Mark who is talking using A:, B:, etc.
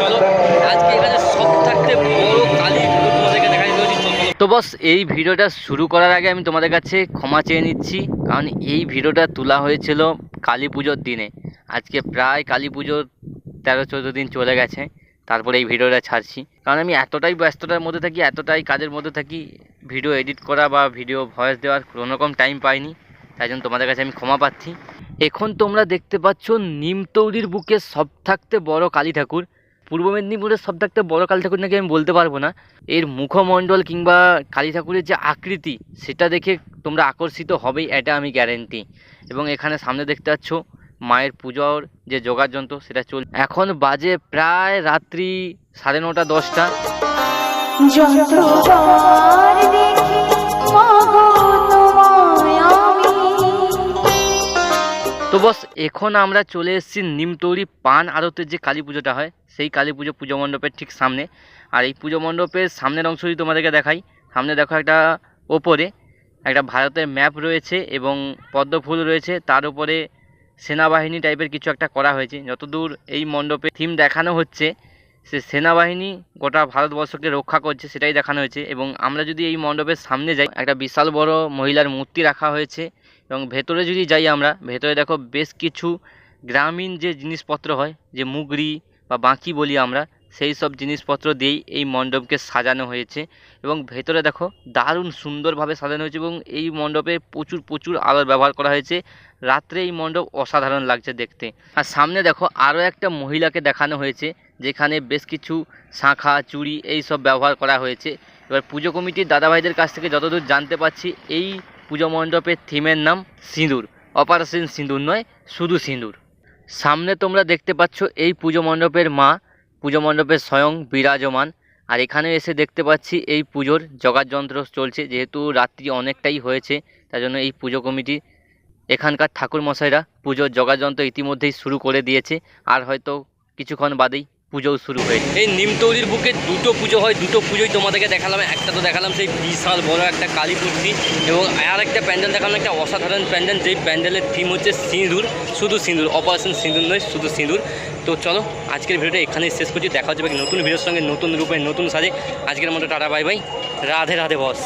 A: চলো, আজকে তো বস, এই ভিডিওটা শুরু করার আগে আমি তোমাদের কাছে ক্ষমা চেয়ে নিচ্ছি, কারণ এই ভিডিওটা তোলা হয়েছিল কালী পুজোর দিনে। আজকে প্রায় কালী পুজোর তেরো, চোদ্দ দিন চলে গেছে, তারপরে এই ভিডিওটা ছাড়ছি। কারণ আমি এতটাই ব্যস্ততার মধ্যে থাকি, এতটাই কাজের মধ্যে থাকি, ভিডিও এডিট করা বা ভিডিও ভয়েস দেওয়ার কোনো রকম টাইম পাইনি। তাই জন্য তোমাদের কাছে আমি ক্ষমা পাচ্ছি। এখন তোমরা দেখতে পাচ্ছ নিমতৌরির বুকে সব থাকতে বড় কালী ঠাকুর। পূর্ব মেদিনীপুরের সব থাকতে বড় কালী ঠাকুর নাকি আমি বলতে পারব না। এর মুখমণ্ডল কিংবা কালী ঠাকুরের যে আকৃতি, সেটা দেখে তোমরা আকর্ষিত হবেই, এটা আমি গ্যারেন্টি এবং এখানে সামনে দেখতে পাচ্ছ মায়ের পুজোর যে যোগার যন্ত্র, সেটা চল এখন বাজে প্রায় রাত্রি সাড়ে নটা দশটা। তো বস, এখন আমরা চলে এসেছি নিমতৌরি পান আড়তের যে কালী পুজোটা হয়, সেই কালী পুজো পুজো মণ্ডপের ঠিক সামনে। আর এই পুজো মণ্ডপের সামনের অংশটি তোমাদেরকে দেখাই, সামনে দেখো একটা ওপরে একটা ভারতের ম্যাপ রয়েছে এবং পদ্মফুল রয়েছে। তার উপরে সেনাবাহিনী টাইপের কিছু একটা করা হয়েছে। যতদূর এই মণ্ডপে থিম দেখানো হচ্ছে সে সেনাবাহিনী গোটা ভারতবর্ষকে রক্ষা করছে সেটাই দেখানো হয়েছে এবং আমরা যদি এই মণ্ডপের সামনে যাই, একটা বিশাল বড় মহিলার মূর্তি রাখা হয়েছে এবং ভেতরে যদি যাই আমরা, ভেতরে দেখো বেশ কিছু গ্রামীণ যে জিনিসপত্র হয়, যে মুগরি বা বাঁকি বলি আমরা, সেই সব জিনিসপত্র দিয়েই এই মণ্ডপকে সাজানো হয়েছে এবং ভেতরে দেখো দারুণ সুন্দরভাবে সাজানো হয়েছে এবং এই মণ্ডপে প্রচুর প্রচুর আলোর ব্যবহার করা হয়েছে। রাত্রে এই মণ্ডপ অসাধারণ লাগছে দেখতে। আর সামনে দেখো আরও একটা মহিলাকে দেখানো হয়েছে যেখানে বেশ কিছু শাঁখা, চুড়ি এই সব ব্যবহার করা হয়েছে। এবার পুজো কমিটির দাদাভাইদের কাছ থেকে যতদূর জানতে পারছি, এই পুজো মণ্ডপের থিমের নাম সিঁদুর। অপারেশন সিঁদুর নয়, শুধু সিঁদুর। সামনে তোমরা দেখতে পাচ্ছ এই পুজো মণ্ডপের মা। পুজো মণ্ডপের স্বয়ং বিরাজমান। আর এখানে এসে দেখতে পাচ্ছি এই পুজোর যন্ত্র চলছে, যেহেতু রাত্রি অনেকটাই হয়েছে, তার জন্য এই পুজো কমিটি এখানকার ঠাকুর মশাইরা পুজোর যন্ত্র ইতিমধ্যেই শুরু করে দিয়েছে। আর হয়তো কিছুক্ষণ বাদেই পুজোও শুরু হয়েছে। এই নিমতৌরির বুকে দুটো পুজো হয়, দুটো পুজোই তোমাদেরকে দেখালাম, একটা তো দেখালাম সেই বিশাল বড় একটা কালী মূর্তি এবং আর একটা প্যান্ডেল দেখালাম, একটা অসাধারণ প্যান্ডেল, যেই প্যান্ডেলের থিম হচ্ছে সিঁদুর, শুধু সিঁদুর অপারেশন সিঁদুর নয়, শুধু সিঁদুর। তো চলো, আজকের ভিডিওটা এখানেই শেষ করছি, দেখা হচ্ছে নতুন ভিডিওর সঙ্গে, নতুন রূপে, নতুন সাজে। আজকের মতো tata bye bye Radhe Radhe boss.